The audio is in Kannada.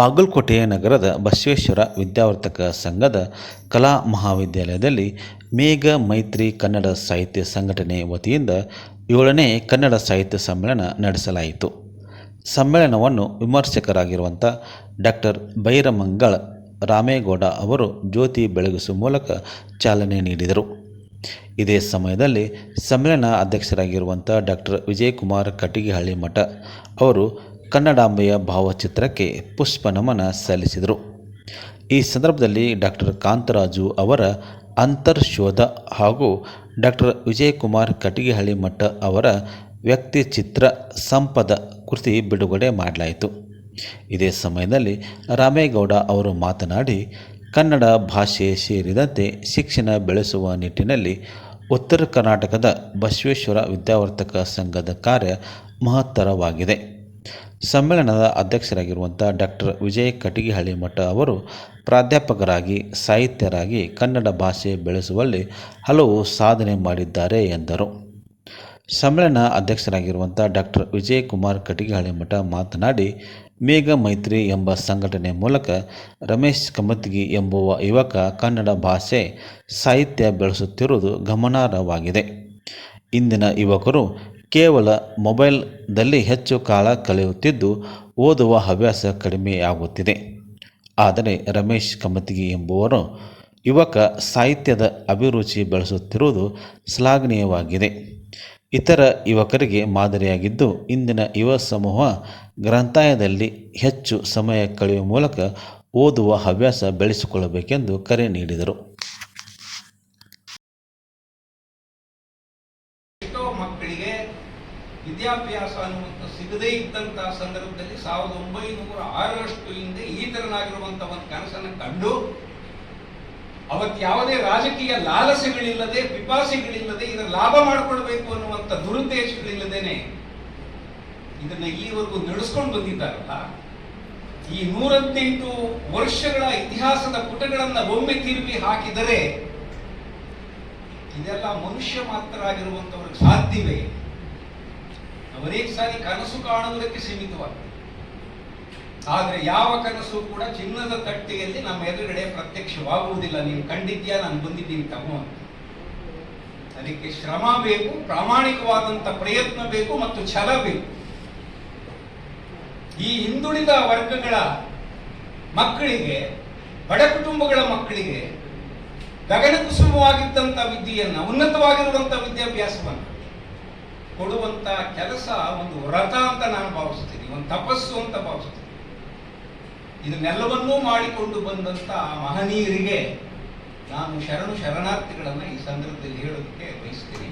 ಬಾಗಲಕೋಟೆ ನಗರದ ಬಸವೇಶ್ವರ ವಿದ್ಯಾವರ್ತಕ ಸಂಘದ ಕಲಾ ಮಹಾವಿದ್ಯಾಲಯದಲ್ಲಿ ಮೇಘ ಮೈತ್ರಿ ಕನ್ನಡ ಸಾಹಿತ್ಯ ಸಂಘಟನೆ ವತಿಯಿಂದ ಏಳನೇ ಕನ್ನಡ ಸಾಹಿತ್ಯ ಸಮ್ಮೇಳನ ನಡೆಸಲಾಯಿತು. ಸಮ್ಮೇಳನವನ್ನು ವಿಮರ್ಶಕರಾಗಿರುವಂಥ ಡಾಕ್ಟರ್ ಬೈರಮಂಗಳ ರಾಮೇಗೌಡ ಅವರು ಜ್ಯೋತಿ ಬೆಳಗಿಸುವ ಮೂಲಕ ಚಾಲನೆ ನೀಡಿದರು. ಇದೇ ಸಮಯದಲ್ಲಿ ಸಮ್ಮೇಳನ ಅಧ್ಯಕ್ಷರಾಗಿರುವಂಥ ಡಾಕ್ಟರ್ ವಿಜಯಕುಮಾರ್ ಕಟ್ಟಿಗೆಹಳ್ಳಿ ಮಠ ಅವರು ಕನ್ನಡಾಂಬೆಯ ಭಾವಚಿತ್ರಕ್ಕೆ ಪುಷ್ಪ ನಮನ ಸಲ್ಲಿಸಿದರು. ಈ ಸಂದರ್ಭದಲ್ಲಿ ಡಾಕ್ಟರ್ ಕಾಂತರಾಜು ಅವರ ಅಂತರ್ಶೋಧ ಹಾಗೂ ಡಾಕ್ಟರ್ ವಿಜಯಕುಮಾರ್ ಕಟ್ಟಿಗೆಹಳ್ಳಿ ಮಠ ಅವರ ವ್ಯಕ್ತಿ ಚಿತ್ರ ಸಂಪದ ಕೃತಿ ಬಿಡುಗಡೆ ಮಾಡಲಾಯಿತು. ಇದೇ ಸಮಯದಲ್ಲಿ ರಾಮೇಗೌಡ ಅವರು ಮಾತನಾಡಿ, ಕನ್ನಡ ಭಾಷೆ ಸೇರಿದಂತೆ ಶಿಕ್ಷಣ ಬೆಳೆಸುವ ನಿಟ್ಟಿನಲ್ಲಿ ಉತ್ತರ ಕರ್ನಾಟಕದ ಬಸವೇಶ್ವರ ವಿದ್ಯಾವರ್ಧಕ ಸಂಘದ ಕಾರ್ಯ ಮಹತ್ತರವಾಗಿದೆ. ಸಮ್ಮೇಳನದ ಅಧ್ಯಕ್ಷರಾಗಿರುವಂಥ ಡಾಕ್ಟರ್ ವಿಜಯ್ ಕಟಗಿಹಳ್ಳಿ ಮಠ ಅವರು ಪ್ರಾಧ್ಯಾಪಕರಾಗಿ, ಸಾಹಿತ್ಯರಾಗಿ ಕನ್ನಡ ಭಾಷೆ ಬೆಳೆಸುವಲ್ಲಿ ಹಲವು ಸಾಧನೆ ಮಾಡಿದ್ದಾರೆ ಎಂದರು. ಸಮ್ಮೇಳನ ಅಧ್ಯಕ್ಷರಾಗಿರುವಂಥ ಡಾಕ್ಟರ್ ವಿಜಯಕುಮಾರ್ ಕುಮಾರ್ ಮಠ ಮಾತನಾಡಿ, ಮೇಘ ಮೈತ್ರಿ ಎಂಬ ಸಂಘಟನೆ ಮೂಲಕ ರಮೇಶ್ ಕಮತ್ಗಿ ಎಂಬುವ ಯುವಕ ಕನ್ನಡ ಭಾಷೆ ಸಾಹಿತ್ಯ ಬೆಳೆಸುತ್ತಿರುವುದು ಗಮನಾರ್ಹವಾಗಿದೆ. ಇಂದಿನ ಯುವಕರು ಕೇವಲ ಮೊಬೈಲ್ದಲ್ಲಿ ಹೆಚ್ಚು ಕಾಲ ಕಳೆಯುತ್ತಿದ್ದು, ಓದುವ ಹವ್ಯಾಸ ಕಡಿಮೆಯಾಗುತ್ತಿದೆ ಆದರೆ ರಮೇಶ್ ಕಮತಿಗಿ ಎಂಬುವರು ಯುವಕ ಸಾಹಿತ್ಯದ ಅಭಿರುಚಿ ಬೆಳೆಸುತ್ತಿರುವುದು ಶ್ಲಾಘನೀಯವಾಗಿದೆ. ಇತರ ಯುವಕರಿಗೆ ಮಾದರಿಯಾಗಿದ್ದು, ಇಂದಿನ ಯುವ ಸಮೂಹ ಗ್ರಂಥಾಲಯದಲ್ಲಿ ಹೆಚ್ಚು ಸಮಯ ಕಳೆಯುವ ಮೂಲಕ ಓದುವ ಹವ್ಯಾಸ ಬೆಳೆಸಿಕೊಳ್ಳಬೇಕೆಂದು ಕರೆ ನೀಡಿದರು. ಮಕ್ಕಳಿಗೆ ವಿದ್ಯಾಭ್ಯಾಸ ಅನ್ನುವಂಥ ಸಿಗದೇ ಇದ್ದಂತಹ ಸಂದರ್ಭದಲ್ಲಿ ಸಾವಿರದ ಒಂಬೈನೂರ ಆರರಷ್ಟು ಹಿಂದೆ ಈ ತರನಾಗಿರುವಂತಹ ಒಂದು ಕನಸನ್ನು ಕಂಡು ಅವತ್ ಯಾವುದೇ ರಾಜಕೀಯ ಲಾಲಸೆಗಳಿಲ್ಲದೆ, ಪಿಪಾಸೆಗಳಿಲ್ಲದೆ ಇದರ ಲಾಭ ಮಾಡಿಕೊಳ್ಬೇಕು ಅನ್ನುವಂಥ ದುರುದ್ದೇಶಗಳಿಲ್ಲದೇನೆ ಇದನ್ನ ಇಲ್ಲಿವರೆಗೂ ನಡೆಸ್ಕೊಂಡು ಬಂದಿದ್ದಾರಲ್ಲ, ಈ ನೂರತ್ತೆಂಟು ವರ್ಷಗಳ ಇತಿಹಾಸದ ಪುಟಗಳನ್ನ ಒಮ್ಮೆ ತಿರುಗಿ ಹಾಕಿದರೆ ಇದೆಲ್ಲ ಮನುಷ್ಯ ಮಾತ್ರ ಆಗಿರುವಂತವ್ರಿಗೆ ಸಾಧ್ಯವೇ? ಅನೇಕ ಸಾರಿ ಕನಸು ಕಾಣುವುದಕ್ಕೆ ಸೀಮಿತವಾಗಿದೆ ಆದ್ರೆ ಯಾವ ಕನಸು ಕೂಡ ಚಿನ್ನದ ತಟ್ಟೆಯಲ್ಲಿ ನಮ್ಮ ಎದುರುಗಡೆ ಪ್ರತ್ಯಕ್ಷವಾಗುವುದಿಲ್ಲ. ನೀವು ಕಂಡಿದ್ಯಾ ನಾನು ಬಂದಿದ್ದೀನಿ ತಮ್ಮ ಅದಕ್ಕೆ ಶ್ರಮ ಬೇಕು, ಪ್ರಾಮಾಣಿಕವಾದಂತ ಪ್ರಯತ್ನ ಬೇಕು ಮತ್ತು ಛಲ ಬೇಕು. ಈ ಹಿಂದುಳಿದ ವರ್ಗಗಳ ಮಕ್ಕಳಿಗೆ, ಬಡ ಕುಟುಂಬಗಳ ಮಕ್ಕಳಿಗೆ ಗಗನಕುಸುಮವಾಗಿದ್ದಂಥ ವಿದ್ಯೆಯನ್ನು, ಉನ್ನತವಾಗಿರುವಂಥ ವಿದ್ಯಾಭ್ಯಾಸವನ್ನು ಕೊಡುವಂಥ ಕೆಲಸ ಒಂದು ವ್ರತ ಅಂತ ನಾನು ಭಾವಿಸ್ತೀನಿ, ಒಂದು ತಪಸ್ಸು ಅಂತ ಭಾವಿಸ್ತೀನಿ. ಇದನ್ನೆಲ್ಲವನ್ನೂ ಮಾಡಿಕೊಂಡು ಬಂದಂಥ ಮಹನೀಯರಿಗೆ ನಾನು ಶರಣು ಶರಣಾರ್ಥಿಗಳನ್ನು ಈ ಸಂದರ್ಭದಲ್ಲಿ ಹೇಳೋದಕ್ಕೆ ಬಯಸ್ತೀನಿ.